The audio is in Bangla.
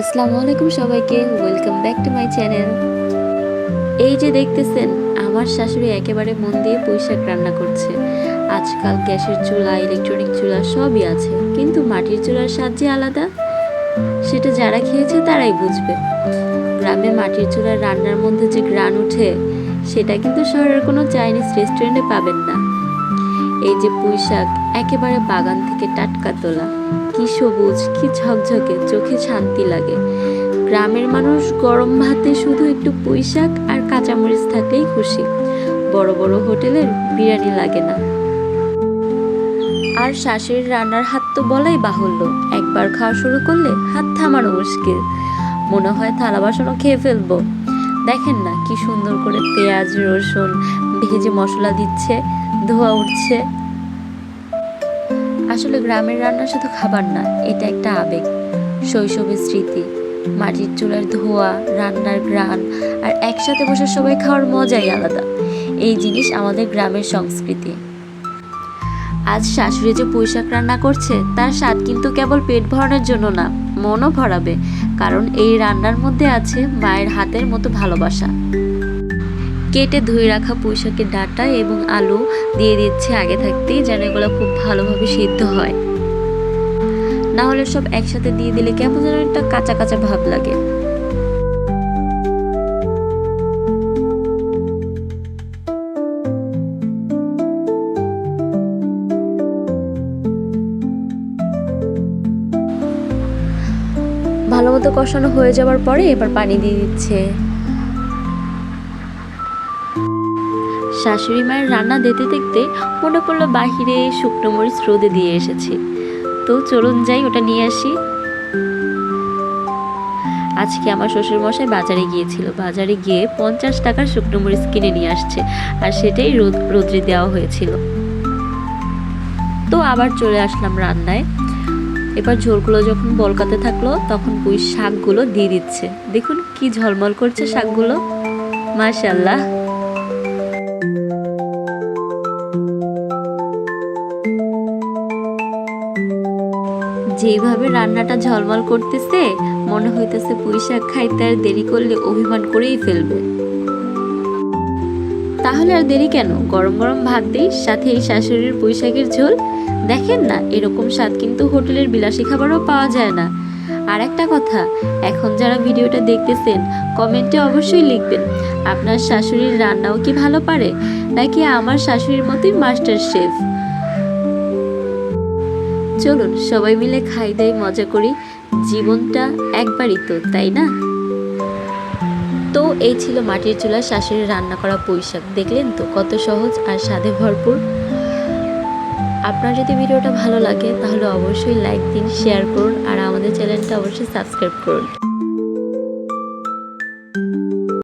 আসসালামু আলাইকুম সবাইকে welcome back to my channel এই যে দেখতেছেন, আমার শাশুড়ি একেবারে মন দিয়ে পুঁইশাক রান্না করছে। আজকাল গ্যাসের চুলা ইলেকট্রনিক চুলা সবই আছে, কিন্তু মাটির চুলার স্বাদ যে আলাদা, সেটা যারা খেয়েছে তারাই বুঝবে। গ্রামে মাটির চুলার রান্নার মধ্যে যে গ্রান উঠে সেটা কিন্তু শহরের কোনো চাইনিজ রেস্টুরেন্টে পাবেন না। এই যে পুঁই শাক একেবারে বাগান থেকে টাটকা তোলা। কি সবুজ, কি ঝকঝকে, চোখে শান্তি লাগে। গ্রামের মানুষ গরম ভাতে শুধু একটু পুঁই শাক আর কাঁচামরিচ থাকলেই খুশি। বড় বড় হোটেলের বিরিয়ানি লাগে না। আর শাশুড়ির রান্নার হাত তো বলাই বাহুল্য। একবার খাওয়া শুরু করলে হাত থামানো মুশকিল। মনে হয় থালা বাসনও খেয়ে ফেলব। দেখেন না কি সুন্দর করে পেঁয়াজ, রসুন, ভেজে মশলা দিচ্ছে, ধোয়া উঠছে। আসলে গ্রামের রান্না শুধু খাবার না, এটা একটা আবেগ। শৈশবের স্মৃতি, মাটির চুলার ধোয়া, রান্নার গ্রান আর একসাথে বসে সবাই খাওয়ার মজাই আলাদা। এই জিনিস আমাদের গ্রামের সংস্কৃতি। আজ শাশুড়ি যে পুঁইশাক রান্না করছে, তার স্বাদ কিন্তু কেবল পেট ভরানোর জন্য না। মনও ভরাবে, কারণ এই রান্নার মধ্যে আছে মায়ের হাতের মতো ভালোবাসা। কেটে ধুয়ে রাখা পুঁইশাকের ডাটা এবং আলু দিয়ে দিচ্ছে আগে থাকতেই যেন এগুলো খুব ভালোভাবে সিদ্ধ হয়। না হলে সব একসাথে দিয়ে দিলে কেমন যেন একটা কাঁচা কাঁচা ভাব লাগে। ভালো মতো কষানো হয়ে যাওয়ার পরে এবার পানি দিয়ে দিচ্ছে। শাশুড়ি মায়ের রান্না দেখতে দেখতে মনে পড়ল বাহিরে শুকনো মরিচ রোদে দিয়ে এসেছি। তো চলুন যাই, ওটা নিয়ে আসি। আজকে আমার শ্বশুর মশাই বাজারে গিয়েছিল। বাজারে গিয়ে পঞ্চাশ টাকার শুকনো মরিচ কিনে নিয়ে আসছে আর সেটাই রোদ রোদ্রে দেওয়া হয়েছিল। তো আবার চলে আসলাম রান্নায়। এবার ঝোলগুলো যখন বলকাতে থাকল, তখন পুঁই শাকগুলো দিয়ে দিচ্ছে। দেখুন কি ঝলমল করছে শাকগুলো। মাশাল্লাহ যেভাবে রান্নাটা ঝলমল করতেছে, মনে হইতেছে পুঁই শাক খাইতে আর দেরি করলে অভিমান করেই ফেলবে। তাহলে আর দেরি কেন? গরম গরম ভাত দিই, সাথে এই শাশুড়ির শাকের ঝোল। দেখেন না, এরকম স্বাদ কিন্তু হোটেলের বিলাসী খাবারও পাওয়া যায় না। আর একটা কথা, এখন যারা ভিডিওটা দেখতেছেন, কমেন্টে অবশ্যই লিখবেন, আপনার শাশুড়ির রান্নাও কি ভালো পারে? নাকি আমার শাশুড়ির মতোই মাস্টার শেফ? চলুন, সবাই মিলে খাই দাই, মজা করি। জীবনটা একবারই তো, তাই না? তো এই ছিল মাটির চুলা শাশুড়ির রান্না করা পুঁইশাক। দেখলেন তো কত সহজ আর স্বাদে ভরপুর? আপনার যদি ভিডিওটা ভালো লাগে, তাহলে অবশ্যই লাইক দিন শেয়ার করুন, আর আমাদের চ্যানেলটা অবশ্যই সাবস্ক্রাইব করুন।